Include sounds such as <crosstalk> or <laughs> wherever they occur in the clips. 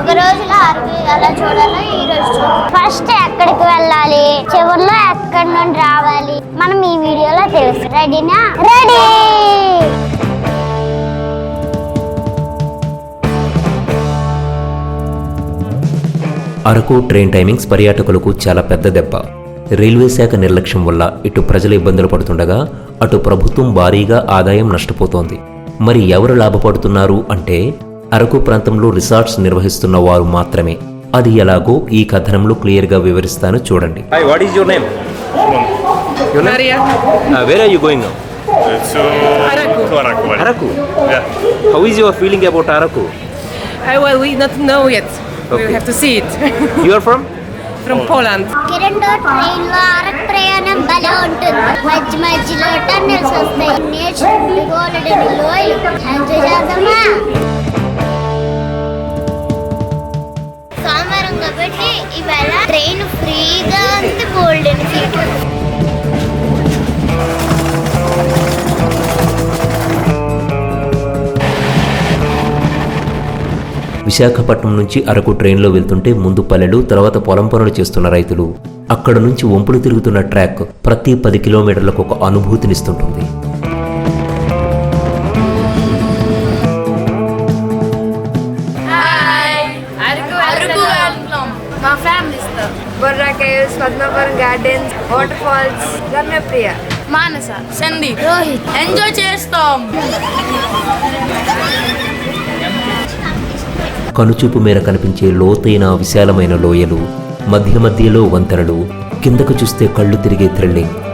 ఒక రోజులో అరవై అలా చూడాలి ఈ రోజు ఫస్ట్ ఎక్కడికి వెళ్ళాలి? చివరిలో ఎక్కడి నుండి రావాలి? మనం ఈ వీడియోలో తెలుసు. రెడీనా రెడీ అరకు ట్రైన్ టైమింగ్స్ పర్యాటకులకు చాలా పెద్ద దెబ్బ. రైల్వే శాఖ నిర్లక్ష్యం వల్ల ఇటు ప్రజలు ఇబ్బందులు పడుతుండగా అటు ప్రభుత్వం భారీగా ఆదాయం నష్టపోతోంది. మరి ఎవరు లాభపడుతున్నారు అంటే అరకు ప్రాంతంలో రిసార్ట్స్ నిర్వహిస్తున్న వారు మాత్రమే. అది ఎలాగో ఈ కథనంలో క్లియర్గా వివరిస్తాను చూడండి. I uh, well, we not know yet. Okay. We have to see it. you are from? <laughs> From Poland కిరణ్లో ట్రైన్లో అరకు ప్రయాణం భలే ఉంటుంది. మధ్య మధ్యలో టన్నెల్స్ వస్తాయి. నేర్చుకుంటూ గోల్డెన్ లోయలు ఎంజాయ్ చేద్దామా? సోమవారం కాబట్టి ఇవాళ ట్రైన్ ఫ్రీగా ఉంది గోల్డెన్ సీట్. విశాఖపట్నం నుంచి అరకు ట్రైన్లో వెళ్తుంటే ముందు పల్లెలు తర్వాత పొలం పనులు చేస్తున్న రైతులు. అక్కడ నుంచి వంపులు తిరుగుతున్న ట్రాక్ ప్రతి పది కిలోమీటర్లకు ఒక అనుభూతినిస్తుంటుంది. Padmapuram gardens water falls Ramyapriya Manasa Sandeep. Rohit. Enjoy చేస్తాం. కనుచూపు మేర కనిపించే లోతైన విశాలమైన లోయలు మధ్య మధ్యలో వంతెనలు కిందకు చూస్తే కళ్ళు తిరిగే థ్రిల్లింగ్.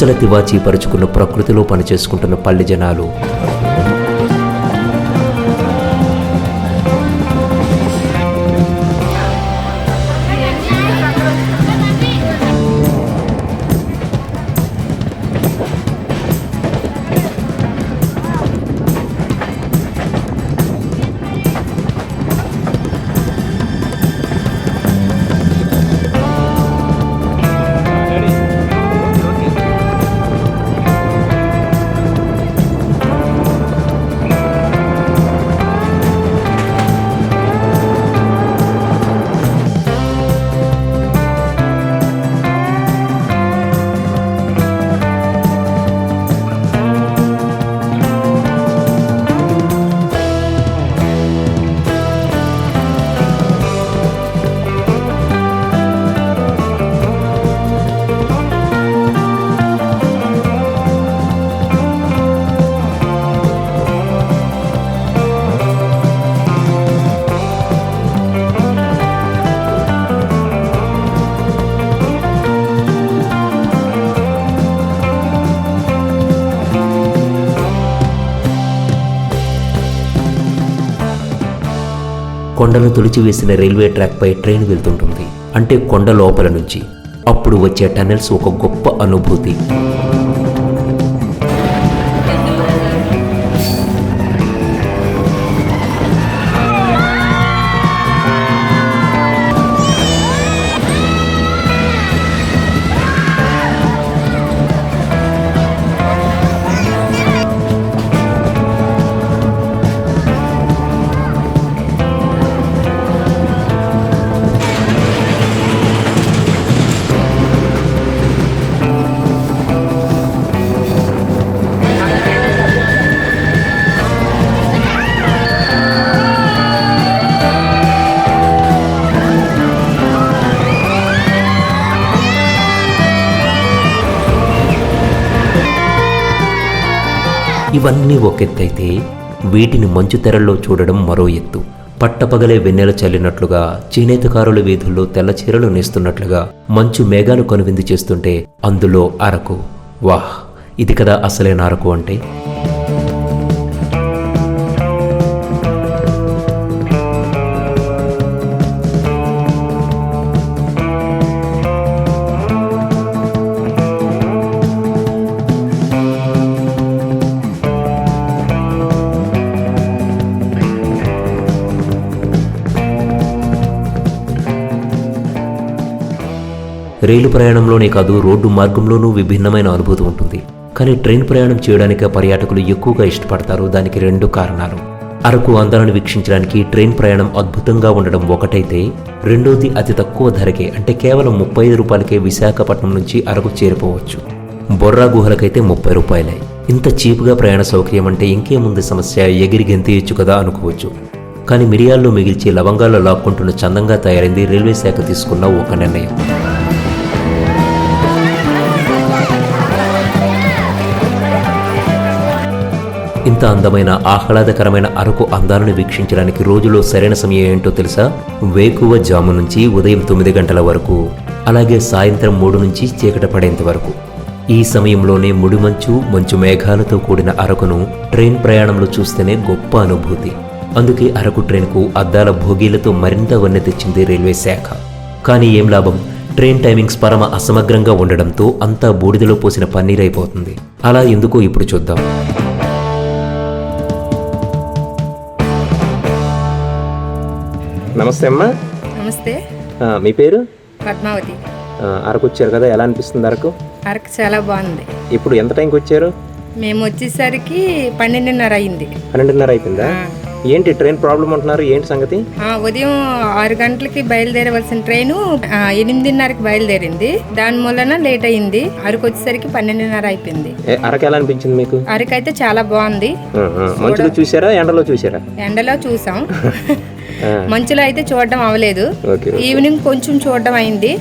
పచ్చల తివాచీ పరుచుకున్న ప్రకృతిలో పనిచేసుకుంటున్న పల్లె జనాలు. కొండను తుడిచివేసిన రైల్వే ట్రాక్పై ట్రైన్ వెళ్తుంటుంది. అంటే కొండ లోపల నుంచి. అప్పుడు వచ్చే టనెల్స్ ఒక గొప్ప అనుభూతి. ఇవన్నీ ఒక ఎత్తైతే వీటిని మంచు తెరల్లో చూడడం మరో ఎత్తు. పట్టపగలే వెన్నెల చల్లినట్లుగా చేనేతకారుల వీధుల్లో తెల్ల చీరలు నేస్తున్నట్లుగా మంచు మేఘాలు కనువిందు చేస్తుంటే అందులో అరకు. వాహ్! ఇది కదా అసలైన అరకు అంటే? రైలు ప్రయాణంలోనే కాదు రోడ్డు మార్గంలోనూ విభిన్నమైన అనుభూతి ఉంటుంది. కానీ ట్రైన్ ప్రయాణం చేయడానికి పర్యాటకులు ఎక్కువగా ఇష్టపడతారు దానికి రెండు కారణాలు. అరకు అందాలను వీక్షించడానికి ట్రైన్ ప్రయాణం అద్భుతంగా ఉండడం ఒకటైతే రెండోది అతి తక్కువ ధరకే అంటే కేవలం ముప్పై ఐదు రూపాయలకే విశాఖపట్నం నుంచి అరకు చేరిపోవచ్చు బొర్రా గుహలకైతే ముప్పై రూపాయలే. ఇంత చీప్గా ప్రయాణ సౌకర్యం అంటే ఇంకేముంది సమస్య? ఎగిరి గెంతేయచ్చు కదా అనుకోవచ్చు. కానీ మిరియాల్లో మిగిల్చి లవంగాల్లో లాక్కుంటున్న చందంగా తయారైంది రైల్వే శాఖ తీసుకున్న ఒక నిర్ణయం. ఎంత అందమైన ఆహ్లాదకరమైన అరకు అందాలను వీక్షించడానికి రోజులో సరైన సమయం ఏంటో తెలుసా? వేకువ జాము నుంచి ఉదయం తొమ్మిది గంటల వరకు అలాగే సాయంత్రం మూడు నుంచి చీకటి పడేంత వరకు. ఈ సమయంలోనే ముడిమంచు మంచు మేఘాలతో కూడిన అరకును ట్రైన్ ప్రయాణంలో చూస్తేనే గొప్ప అనుభూతి. అందుకే అరకు ట్రైన్కు అద్దాల భోగీలతో మరింత వన్నె తెచ్చింది రైల్వే శాఖ. కానీ ఏం లాభం? ట్రైన్ టైమింగ్స్ పరమ అసమగ్రంగా ఉండడంతో అంతా బూడిదలో పోసిన పన్నీరైపోతుంది. అలా ఎందుకో ఇప్పుడు చూద్దాం. నమస్తే అమ్మా. నమస్తే. మీ పేరు? పద్మావతి. అరకు వచ్చారు కదా ఎలా అనిపిస్తుంది అరకు? అరకు చాలా బాగుంది. ఇప్పుడు ఎంత టైంకి వచ్చారు? మేము వచ్చేసరికి పన్నెండున్నర అయింది. పన్నెండున్నర అయిపోయిందా? ఏంటి ట్రైన్ ప్రాబ్లం అంటున్నారు? ఏంటి సంగతి? ఉదయం ఆరు గంటలకి బయలుదేరవలసిన ట్రైను ఎనిమిదిన్నరకి బయలుదేరింది. దాని మూలన లేట్ అయింది. అరకు వచ్చేసరికి పన్నెండున్నర అయిపోయింది. అరకు ఎలా అనిపించింది మీకు? అరకు అయితే చాలా బాగుంది. మంచులో చూసారా ఎండలో చూసారా ఎండలో చూసాం. <laughs> మంచులో అయితే చూడడం అవ్వలేదు. ఈవినింగ్ కొంచెం చూడడం అయింది.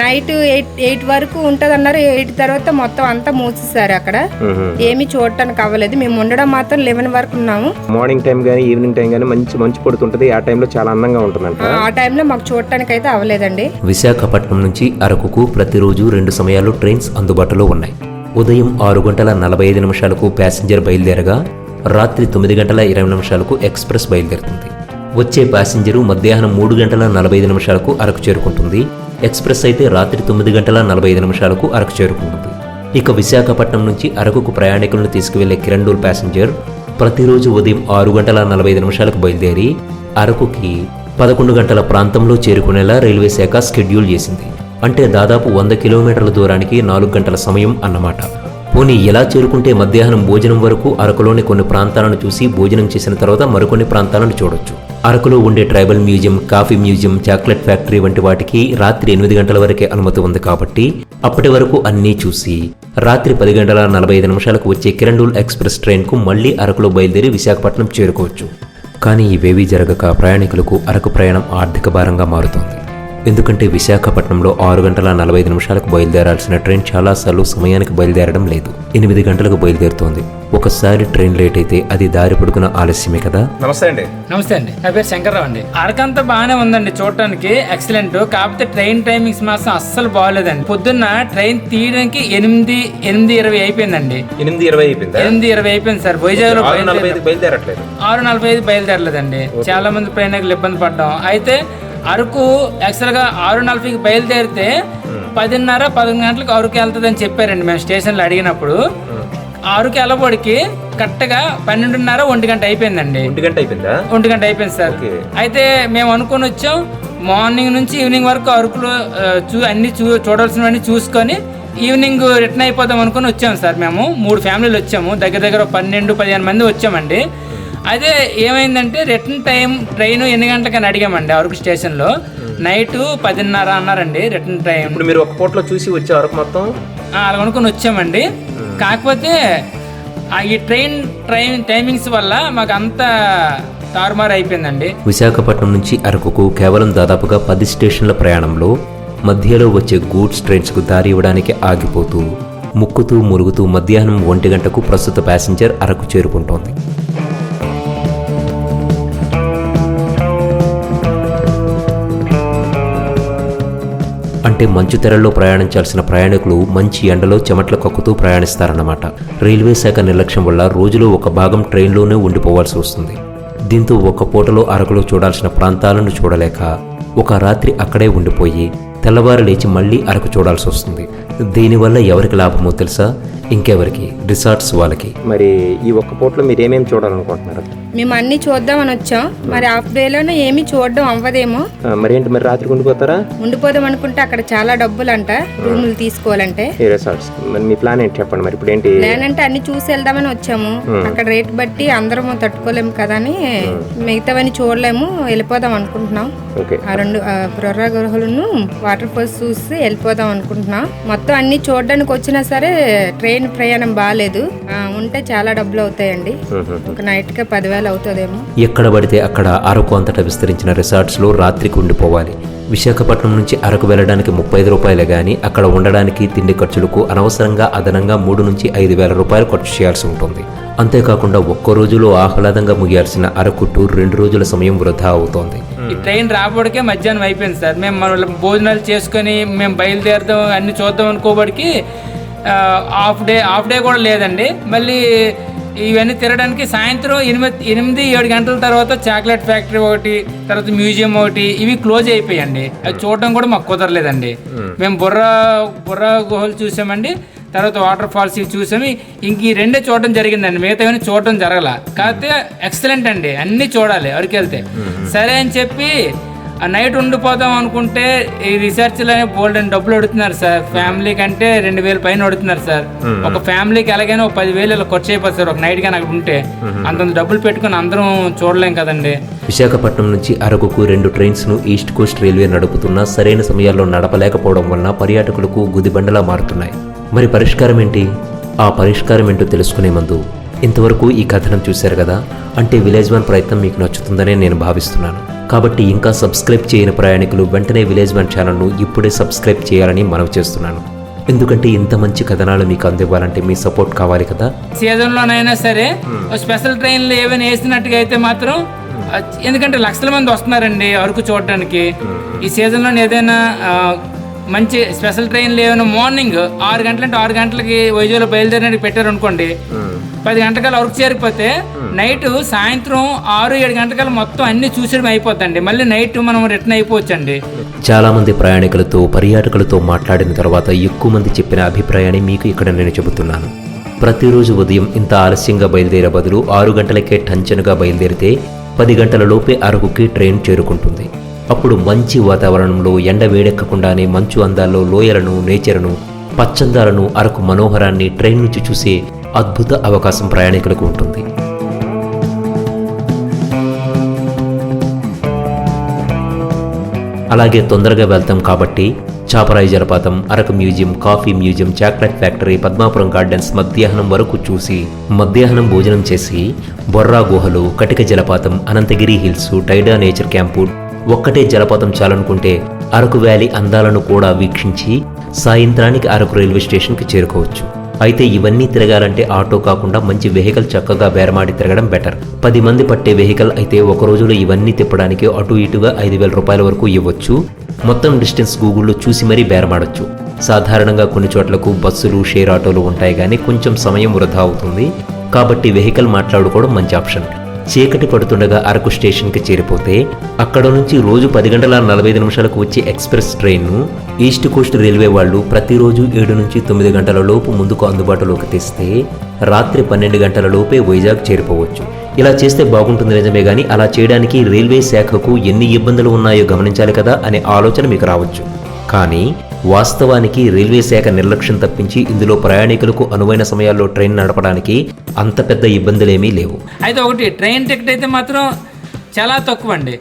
నైట్ ఎయిట్ ఎయిట్ వరకు ఉంటుంది అన్నారు ఎయిట్ తర్వాత మొత్తం అంతా మూసేసారు అక్కడ. ఏమీ చూడటానికి అవ్వలేదు. మేము ఉండడం మాత్రం లెవెన్ వరకు ఉన్నాము. మార్నింగ్ టైం కానీ ఈవినింగ్ టైం కానీ మంచి మంచు పడుతుంటది. ఆ టైంలో చాలా అందంగా ఉంటుందంట. ఆ టైంలో మాకు చూడటానికి అయితే అవ్వలేదండి. విశాఖపట్నం నుంచి అరకుకు ప్రతిరోజు రెండు సమయాల్లో ట్రైన్స్ అందుబాటులో ఉన్నాయి. ఉదయం ఆరు గంటల నలభై ఐదు నిమిషాలకు ప్యాసింజర్ బయలుదేరగా రాత్రి తొమ్మిది గంటల ఇరవై నిమిషాలకు ఎక్స్ప్రెస్ బయలుదేరుతుంది. వచ్చే ప్యాసింజరు మధ్యాహ్నం మూడు గంటల నలభై ఐదు నిమిషాలకు అరకు చేరుకుంటుంది. ఎక్స్ప్రెస్ అయితే రాత్రి తొమ్మిది గంటల నలభై ఐదు నిమిషాలకు అరకు చేరుకుంటుంది. ఇక విశాఖపట్నం నుంచి అరకుకు ప్రయాణికులను తీసుకువెళ్ళే కిరండూల్ ప్యాసింజర్ ప్రతిరోజు ఉదయం ఆరు గంటల నలభై ఐదు నిమిషాలకు బయలుదేరి అరకుకి పదకొండు గంటల ప్రాంతంలో చేరుకునేలా రైల్వే శాఖ షెడ్యూల్ చేసింది. అంటే దాదాపు వంద కిలోమీటర్ల దూరానికి నాలుగు గంటల సమయం అన్నమాట. పోనీ ఎలా చేరుకుంటే మధ్యాహ్నం భోజనం వరకు అరకులోని కొన్ని ప్రాంతాలను చూసి భోజనం చేసిన తర్వాత మరికొన్ని ప్రాంతాలను చూడొచ్చు. అరకులో ఉండే tribal museum coffee museum chocolate factory వంటి వాటికి రాత్రి ఎనిమిది గంటల వరకే అనుమతి ఉంది కాబట్టి అప్పటి వరకు అన్నీ చూసి రాత్రి పది గంటల నలభై ఐదు నిమిషాలకు వచ్చే కిరండూల్ ఎక్స్ప్రెస్ ట్రైన్కు మళ్ళీ అరకులో బయలుదేరి విశాఖపట్నం చేరుకోవచ్చు. కానీ ఇవేవీ జరగక ప్రయాణికులకు అరకు ప్రయాణం ఆర్థిక భారంగా మారుతోంది. ఎందుకంటే విశాఖపట్నంలో ఆరు గంటల నలభై ఐదు నిమిషాలకు బయలుదేరాల్సిన ట్రైన్ చాలాసార్లు సమయానికి బయలుదేరడం లేదు. ఎనిమిది గంటలకు బయలుదేరుతోంది. ఒకసారి ట్రైన్ లేట్ అయితే అది దారి పొడుగున ఆలస్యమే కదా? నమస్తే అండి. నమస్తే అండి. నా పేరు శంకర్రావు అండి. అరకంతా బాగానే ఉందండి చూడటానికి. ఎక్సలెంట్ కాకపోతే ట్రైన్ టైమింగ్స్ మాత్రం అస్సలు బాగోలేదండి. పొద్దున్న ట్రైన్ తీయడానికి ఎనిమిది ఎనిమిది ఇరవై అయిపోయిందండి. ఎనిమిది ఇరవై అయిపోయిందా? ఎనిమిది ఇరవై అయిపోయింది సార్. వైజాగ్లో బయలుదేరట్లేదు. ఆరు నలభై ఐదు బయలుదేరలేదండి. చాలా మంది ప్రయాణికులు ఇబ్బంది పడ్డాం. అయితే అరకు యాక్చువల్గా ఆరు నలభైకి బయలుదేరితే పదిన్నర పదకొండు గంటలకు అరకు వెళ్తుందని చెప్పారండి మేము స్టేషన్లో అడిగినప్పుడు. ఆరుకి వెళ్ళబడికి కరెక్ట్గా పన్నెండున్నర ఒంటి గంట అయిపోయిందండి. ఒంటి గంట అయిపోయిందా? ఒంటి గంట అయిపోయింది సార్. అయితే మేము అనుకొని వచ్చాం మార్నింగ్ నుంచి ఈవినింగ్ వరకు అరకులో చూ అన్ని చూ చూడాల్సినవన్నీ చూసుకొని ఈవినింగ్ రిటర్న్ అయిపోదాం అనుకుని వచ్చాము సార్ మేము. మూడు ఫ్యామిలీలు వచ్చాము. దగ్గర దగ్గర పన్నెండు పదిహేను మంది వచ్చామండి. అదే ఏమైందంటే రిటర్న్ టైం ట్రైన్ ఎన్ని గంటలకని అడిగామండి అరకు స్టేషన్లో. నైట్ పదిన్నర అన్నారండి రిటర్న్ టైం. ఇప్పుడు మీరు ఒక పూటలో చూసి వచ్చే వరకు మొత్తం? ఆ, అలా అనుకుని వచ్చామండి. కాకపోతే ఆ ఈ ట్రైన్ ట్రైన్ టైమింగ్స్ వల్ల మాకు అంత తారుమారు అయిపోయిందండి. విశాఖపట్నం నుంచి అరకుకు కేవలం దాదాపుగా పది స్టేషన్ల ప్రయాణంలో మధ్యలో వచ్చే గూడ్స్ ట్రైన్స్కు దారి ఇవ్వడానికి ఆగిపోతూ ముక్కుతూ మురుగుతూ మధ్యాహ్నం ఒంటి గంటకు ప్రస్తుత ప్యాసింజర్ అరకు చేరుకుంటోంది. అంటే మంచు తెరల్లో ప్రయాణించాల్సిన ప్రయాణికులు మంచి ఎండలో చెమట్లు కక్కుతూ ప్రయాణిస్తారన్నమాట. రైల్వే శాఖ నిర్లక్ష్యం వల్ల రోజులో ఒక భాగం ట్రైన్లోనే ఉండిపోవాల్సి వస్తుంది. దీంతో ఒక పూటలో అరకులో చూడాల్సిన ప్రాంతాలను చూడలేక ఒక రాత్రి అక్కడే ఉండిపోయి తెల్లవారు లేచి మళ్ళీ అరకు చూడాల్సి వస్తుంది. దీనివల్ల ఎవరికి లాభమో తెలుసా? ఇంకెవరికి? రిసార్ట్స్ వాళ్ళకి. మరి ఈ ఒక్క పూటలో మీరు ఏమేమి చూడాలనుకుంటున్నారు? మేము అన్ని చూద్దామని వచ్చాం. మరి హాఫ్ డేలోనే ఏమీ చూడడం అవ్వదేమో. మరి ఏంటి మరి రాత్రికి ఉండిపోతారా? ఉండిపోదాం అనుకుంటే అక్కడ చాలా డబ్బులు అంట రూములు తీసుకోవాలంటే. ఈ రిసార్ట్స్ మరి మీ ప్లాన్ ఏంటి చెప్పండి మరి? ఇప్పుడు ఏంటి? లేనంటే అన్ని చూసి వెళ్దామని వచ్చాము. అక్కడ రేట్ బట్టి అందరం తట్టుకోలేము కదా అని మిగతావన్నీ చూడలేము వెళ్ళిపోదాం అనుకుంటున్నాం. ఓకే. ఆ రెండు ఆ, బుర్రా గృహలను వాటర్ ఫాల్స్ చూసి వెళ్ళిపోదాం అనుకుంటున్నాం. మొత్తం అన్ని చూడడానికి వచ్చినా సరే ట్రైన్ ప్రయాణం బాగాలేదు ఉంటే చాలా డబ్బులు అవుతాయండి. ఒక నైట్కి పదివేలు అవుతుందేమో ఎక్కడ పడితే అక్కడ అరకు అంతటా విస్తరించిన రిసార్ట్స్లో రాత్రికి ఉండిపోవాలి. విశాఖపట్నం నుంచి అరకు వెళ్ళడానికి ముప్పై ఐదు రూపాయలే కానీ అక్కడ ఉండడానికి తిండి ఖర్చులకు అనవసరంగా అదనంగా మూడు నుంచి ఐదు వేల రూపాయలు ఖర్చు చేయాల్సి ఉంటుంది. అంతేకాకుండా ఒక్క రోజులో ఆహ్లాదంగా ముగియాల్సిన అరకు టూర్ రెండు రోజుల సమయం వృధా అవుతోంది. ఈ ట్రైన్ రాబడికే మధ్యాహ్నం అయిపోయింది సార్. మేము మన భోజనాలు చేసుకొని మేము బయలుదేరదాం అన్ని చూద్దాం అనుకోబడికి హాఫ్ డే హాఫ్ డే కూడా లేదండి. మళ్ళీ ఇవన్నీ తిరగడానికి సాయంత్రం ఎనిమిది ఎనిమిది ఏడు గంటల తర్వాత చాక్లెట్ ఫ్యాక్టరీ ఒకటి తర్వాత మ్యూజియం ఒకటి ఇవి క్లోజ్ అయిపోయాయండి. అది చూడడం కూడా మాకు కుదరలేదండి. మేము. బుర్రా బుర్రా గుహలు చూసామండి. తర్వాత వాటర్ ఫాల్స్ ఇవి చూసాము. ఇంక ఈ రెండే చూడడం జరిగిందండి. మిగతా చూడడం జరగల. కాకపోతే ఎక్సలెంట్ అండి. అన్నీ చూడాలి వెళ్తే సరే అని చెప్పి నైట్ ఉండిపోదాం అనుకుంటే ఈ రీసెర్చ్లో బోల్డ్ అని డబ్బులు అడుగుతున్నారు సార్. ఫ్యామిలీ కంటే రెండు వేలు పైన అడుగుతున్నారు సార్. ఒక ఫ్యామిలీకి ఎలాగైనా ఒక పదివేలు ఇలా ఖర్చు అయిపోతుంది సార్. ఒక నైట్ కానీ అక్కడ ఉంటే అంతంత డబ్బులు పెట్టుకుని అందరం చూడలేం కదండి. విశాఖపట్నం నుంచి అరకుకు రెండు ట్రైన్స్ను ఈస్ట్ కోస్ట్ రైల్వే నడుపుతున్నా సరైన సమయాల్లో నడపలేకపోవడం వలన పర్యాటకులకు గుదిబండలా మారుతున్నాయి. మరి పరిష్కారం ఏంటి? ఆ పరిష్కారం ఏంటో తెలుసుకునే ముందు ఇంతవరకు ఈ కథనం చూశారు కదా? అంటే విలేజ్ వన్ ప్రయత్నం మీకు నచ్చుతుందనే నేను భావిస్తున్నాను. కాబట్టి ఇంకా సబ్స్క్రైబ్ చేయని ప్రయాణికులు వెంటనే విలేజ్ మ్యాన్ ఛానల్ను ఇప్పుడే సబ్స్క్రైబ్ చేయాలని మనవి చేస్తున్నాను. ఎందుకంటే ఇంత మంచి కథనాలు మీకు అందివ్వాలంటే మీ సపోర్ట్ కావాలి కదా? సీజన్లోనైనా సరే స్పెషల్ ట్రైన్లు ఏమైనా వేసినట్టుగా అయితే మాత్రం ఎందుకంటే లక్షల మంది వస్తున్నారండి అరకు చూడడానికి ఈ సీజన్లో ఏదైనా మంచి స్పెషల్ ట్రైన్లు ఏమైనా మార్నింగ్ ఆరు గంటలంటే ఆరు గంటలకి వైజాగ్లో బయలుదేరడానికి పెట్టారు అనుకోండి పది గంటకల్లా అరకు చేరిపోతే నైట్ సాయంత్రం ఆరు ఏడు గంటకల్లా మొత్తం అన్ని చూసడం అయిపోద్దండి. మళ్ళీ నైట్ మనం రిటర్న్ అయిపోవచ్చండి. చాలామంది ప్రయాణికులతో పర్యాటకులతో మాట్లాడిన తర్వాత ఎక్కువ మంది చెప్పిన అభిప్రాయాన్ని మీకు ఇక్కడ నేను చెబుతున్నాను. ప్రతిరోజు ఉదయం ఇంత ఆలస్యంగా బయలుదేరే బదులు ఆరు గంటలకే టంచనుగా బయలుదేరితే పది గంటల లోపే అరకుకి ట్రైన్ చేరుకుంటుంది. అప్పుడు మంచి వాతావరణంలో ఎండ వేడెక్కకుండానే మంచు అందాల్లో లోయలను నేచర్ను పచ్చందాలను అరకు మనోహరాన్ని ట్రైన్ నుంచి చూసే అద్భుత అవకాశం ప్రయాణికులకు ఉంటుంది. అలాగే తొందరగా వెళ్తాం కాబట్టి చాపరాయి జలపాతం Araku museum coffee museum chocolate factory Padmapuram gardens మధ్యాహ్నం వరకు చూసి మధ్యాహ్నం భోజనం చేసి బొర్రా గుహలు కటిక జలపాతం Ananthagiri hills Tyda nature camp ఒక్కటే జలపాతం చాలనుకుంటే అరకు వ్యాలీ అందాలను కూడా వీక్షించి సాయంత్రానికి అరకు రైల్వే స్టేషన్కి చేరుకోవచ్చు. అయితే ఇవన్నీ తిరగాలంటే ఆటో కాకుండా మంచి వెహికల్ చక్కగా బేరమాడి తిరగడం బెటర్. పది మంది పట్టే వెహికల్ అయితే ఒక రోజులో ఇవన్నీ తిప్పడానికి అటు ఇటుగా ఐదు వేల రూపాయల వరకు ఇవ్వచ్చు. మొత్తం డిస్టెన్స్ గూగుల్లో చూసి మరీ బేరమాడొచ్చు. సాధారణంగా కొన్ని చోట్లకు బస్సులు షేర్ ఆటోలు ఉంటాయి కానీ కొంచెం సమయం వృధా అవుతుంది. కాబట్టి వెహికల్ మాట్లాడుకోవడం మంచి ఆప్షన్. చీకటి పడుతుండగా అరకు స్టేషన్కి చేరిపోతే అక్కడ నుంచి రోజు పది గంటల నలభై ఐదు నిమిషాలకు వచ్చే ఎక్స్ప్రెస్ ట్రైన్ను ఈస్ట్ కోస్ట్ రైల్వే వాళ్ళు ప్రతిరోజు ఏడు నుంచి తొమ్మిది గంటల లోపు ముందుకు అందుబాటులోకి తెస్తే రాత్రి పన్నెండు గంటల లోపే వైజాగ్ చేరిపోవచ్చు. ఇలా చేస్తే బాగుంటుంది నిజమే కానీ అలా చేయడానికి రైల్వే శాఖకు ఎన్ని ఇబ్బందులు ఉన్నాయో గమనించాలి కదా అనే ఆలోచన మీకు రావచ్చు. కానీ వాస్తవానికి రైల్వే శాఖ నిర్లక్ష్యం తప్పించి ఇందులో ప్రయాణికులకు అనువైన సమయాల్లో ట్రైన్ నడపడానికి అంత పెద్ద ఇబ్బందులేమీ లేవు. అయితే ఒకటి ట్రైన్ టికెట్ అయితే మాత్రం చాలా తక్కువ అండి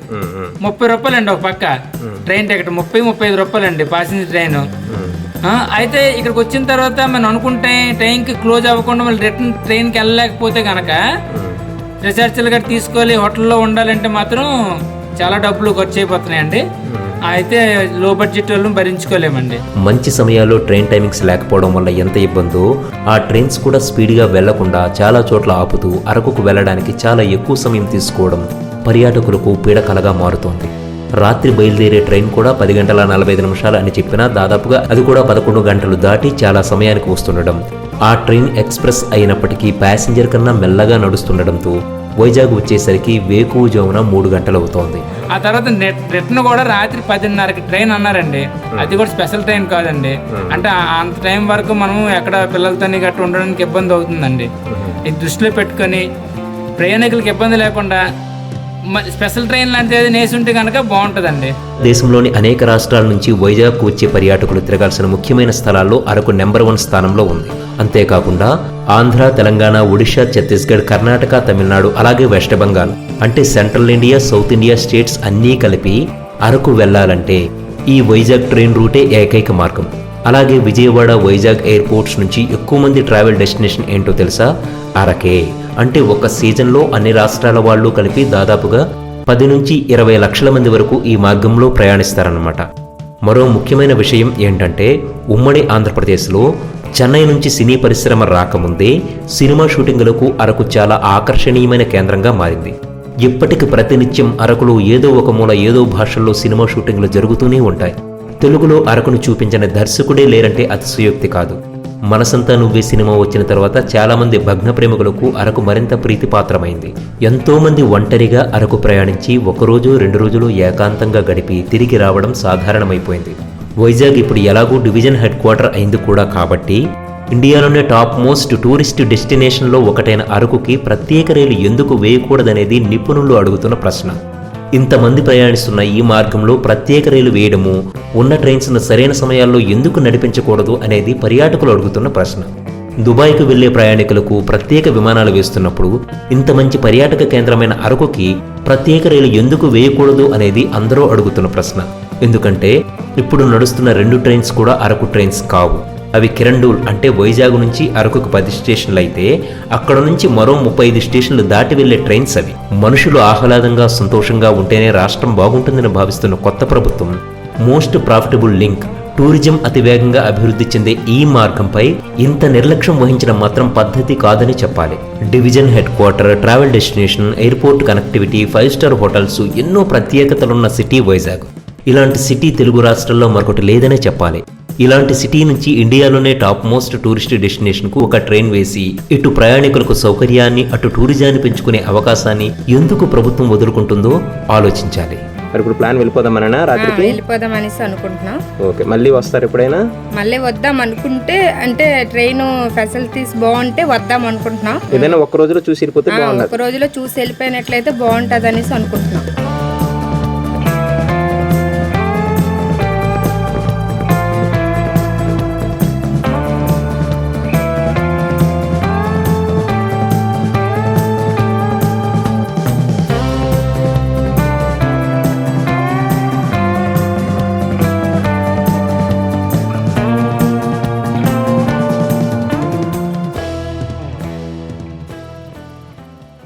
ముప్పై రూపాయలు అండి ఒక పక్క. ట్రైన్ టికెట్ ముప్పై ముప్పై ఐదు రూపాయలు అండి ప్యాసింజర్ ట్రైన్ అయితే ఇక్కడికి వచ్చిన తర్వాత మనం అనుకుంటే టైంకి క్లోజ్ అవ్వకుండా మళ్ళీ రిటర్న్ ట్రైన్కి వెళ్ళలేకపోతే కనుక రిసర్చ్లు గట్రా తీసుకోవాలి హోటల్లో ఉండాలంటే మాత్రం చాలా డబ్బులు ఖర్చు అయిపోతున్నాయండి. అయితే లో బడ్జెట్ వాళ్ళు భరించుకోలేమండి. మంచి సమయాల్లో ట్రైన్ టైమింగ్స్ లేకపోవడం వల్ల ఎంత ఇబ్బందో ఆ ట్రైన్స్ కూడా స్పీడ్గా వెళ్ళకుండా చాలా చోట్ల ఆపుతూ అరకుకు వెళ్ళడానికి చాలా ఎక్కువ సమయం తీసుకోవడం పర్యాటకులకు పీడకలగా మారుతోంది. రాత్రి బయలుదేరే ట్రైన్ కూడా పది గంటల నలభై ఐదు నిమిషాలు అని చెప్పినా దాదాపుగా అది కూడా పదకొండు గంటలు దాటి చాలా సమయానికి వస్తుండడం. ఆ ట్రైన్ ఎక్స్ప్రెస్ అయినప్పటికీ ప్యాసింజర్ కన్నా మెల్లగా నడుస్తుండడంతో వైజాగ్ వచ్చేసరికి వేకువజామున మూడు గంటలు అవుతోంది ఆ తర్వాత నెట్ రిటర్న్ కూడా రాత్రి పదిన్నరకి ట్రైన్ అన్నారండి. అది కూడా స్పెషల్ ట్రైన్ కాదండి. అంటే ఆ- అంత టైం వరకు మనం ఎక్కడ పిల్లలతో గట్రా ఉండడానికి ఇబ్బంది అవుతుందండి. ఇది దృష్టిలో పెట్టుకొని ప్రయాణికులకు ఇబ్బంది లేకుండా స్పెషల్ ట్రైన్ లాంటిది నేసుంటే కనుక బాగుంటుందండి. దేశంలోని అనేక రాష్ట్రాల నుంచి వైజాగ్కు వచ్చే పర్యాటకులు తిరగాల్సిన ముఖ్యమైన స్థలాల్లో అరకు నెంబర్ వన్ స్థానంలో ఉంది. అంతేకాకుండా ఆంధ్ర తెలంగాణ ఒడిషా ఛత్తీస్గఢ్ కర్ణాటక తమిళనాడు అలాగే వెస్ట్ బెంగాల్ అంటే central India south India states అన్నీ కలిపి అరకు వెళ్ళాలంటే ఈ వైజాగ్ ట్రైన్ రూటే ఏకైక మార్గం. అలాగే విజయవాడ వైజాగ్ ఎయిర్పోర్ట్స్ నుంచి ఎక్కువ మంది ట్రావెల్ డెస్టినేషన్ ఏంటో తెలుసా? అరకే. అంటే ఒక సీజన్లో అన్ని రాష్ట్రాల వాళ్ళు కలిపి దాదాపుగా పది నుంచి ఇరవై లక్షల మంది వరకు ఈ మార్గంలో ప్రయాణిస్తారన్నమాట. మరో ముఖ్యమైన విషయం ఏంటంటే ఉమ్మడి ఆంధ్రప్రదేశ్లో చెన్నై నుంచి సినీ పరిశ్రమ రాకముందే సినిమా షూటింగులకు అరకు చాలా ఆకర్షణీయమైన కేంద్రంగా మారింది. ఇప్పటికి ప్రతినిత్యం అరకులో ఏదో ఒక మూల ఏదో భాషల్లో సినిమా షూటింగ్లు జరుగుతూనే ఉంటాయి. తెలుగులో అరకును చూపించిన దర్శకుడే లేరంటే అతిశయోక్తి కాదు. మనసంతా నువ్వే సినిమా వచ్చిన తర్వాత చాలామంది భగ్న ప్రేమికులకు అరకు మరింత ప్రీతిపాత్రమైంది. ఎంతోమంది ఒంటరిగా అరకు ప్రయాణించి ఒకరోజు రెండు రోజులు ఏకాంతంగా గడిపి తిరిగి రావడం సాధారణమైపోయింది. వైజాగ్ ఇప్పుడు ఎలాగూ డివిజన్ హెడ్ క్వార్టర్ అయింది కూడా కాబట్టి ఇండియాలోనే టాప్ మోస్ట్ టూరిస్ట్ డెస్టినేషన్లో ఒకటైన అరకుకి ప్రత్యేక రైలు ఎందుకు వేయకూడదనేది నిపుణులు అడుగుతున్న ప్రశ్న. ఇంతమంది ప్రయాణిస్తున్న ఈ మార్గంలో ప్రత్యేక రైలు వేయడము ఉన్న ట్రైన్స్ను సరైన సమయాల్లో ఎందుకు నడిపించకూడదు అనేది పర్యాటకులు అడుగుతున్న ప్రశ్న. దుబాయ్కు వెళ్ళే ప్రయాణికులకు ప్రత్యేక విమానాలు వేస్తున్నప్పుడు ఇంత మంచి పర్యాటక కేంద్రమైన అరకుకి ప్రత్యేక రైలు ఎందుకు వేయకూడదు అనేది అందరూ అడుగుతున్న ప్రశ్న. ఎందుకంటే ఇప్పుడు నడుస్తున్న రెండు ట్రైన్స్ కూడా అరకు ట్రైన్స్ కావు. అవి కిరండూల్ అంటే వైజాగ్ నుంచి అరకుకు పది స్టేషన్లు అయితే అక్కడ నుంచి మరో ముప్పై ఐదు స్టేషన్లు దాటి వెళ్ళే ట్రైన్స్ అవి. మనుషులు ఆహ్లాదంగా సంతోషంగా ఉంటేనే రాష్ట్రం బాగుంటుందని భావిస్తున్న కొత్త ప్రభుత్వం మోస్ట్ ప్రాఫిటబుల్ లింక్. టూరిజం అతివేగంగా అభివృద్ధి చెందే ఈ మార్గంపై ఇంత నిర్లక్ష్యం వహించిన మాత్రం పద్ధతి కాదని చెప్పాలి. Division head quarter travel destination airport connectivity five star hotels ఎన్నో ప్రత్యేకతలున్న సిటీ వైజాగ్. ఇలాంటి సిటీ తెలుగు రాష్ట్రాల్లో మరొకటి లేదనే చెప్పాలి. ఇలాంటి సిటీ నుంచి ఇండియాలోనే టాప్ మోస్ట్ టూరిస్ట్ డెస్టినేషన్కు ఒక ట్రైన్ వేసి ఇటు ప్రయాణికులకు సౌకర్యాన్ని అటు టూరిజాన్ని పెంచుకునే అవకాశాన్ని ఎందుకు ప్రభుత్వం వదులుకుంటుందో ఆలోచించాలి. మరి ఇప్పుడు ప్లాన్ వెళ్ళిపోదామనా రాత్రికి? వెళ్ళిపోదాం అనేసి అనుకుంటున్నాం. ఓకే మళ్ళీ వస్తారు ఎప్పుడైనా? మళ్ళీ వద్దాం అనుకుంటే అంటే ట్రైన్ ఫెసిలిటీస్ బాగుంటే వద్దాం అనుకుంటున్నాం. ఏదైనా ఒక్క రోజులో చూసి వెళ్ళిపోతే ఒక రోజులో చూసి వెళ్ళిపోయినట్లయితే బాగుంటుంది అనేసి అనుకుంటున్నాం.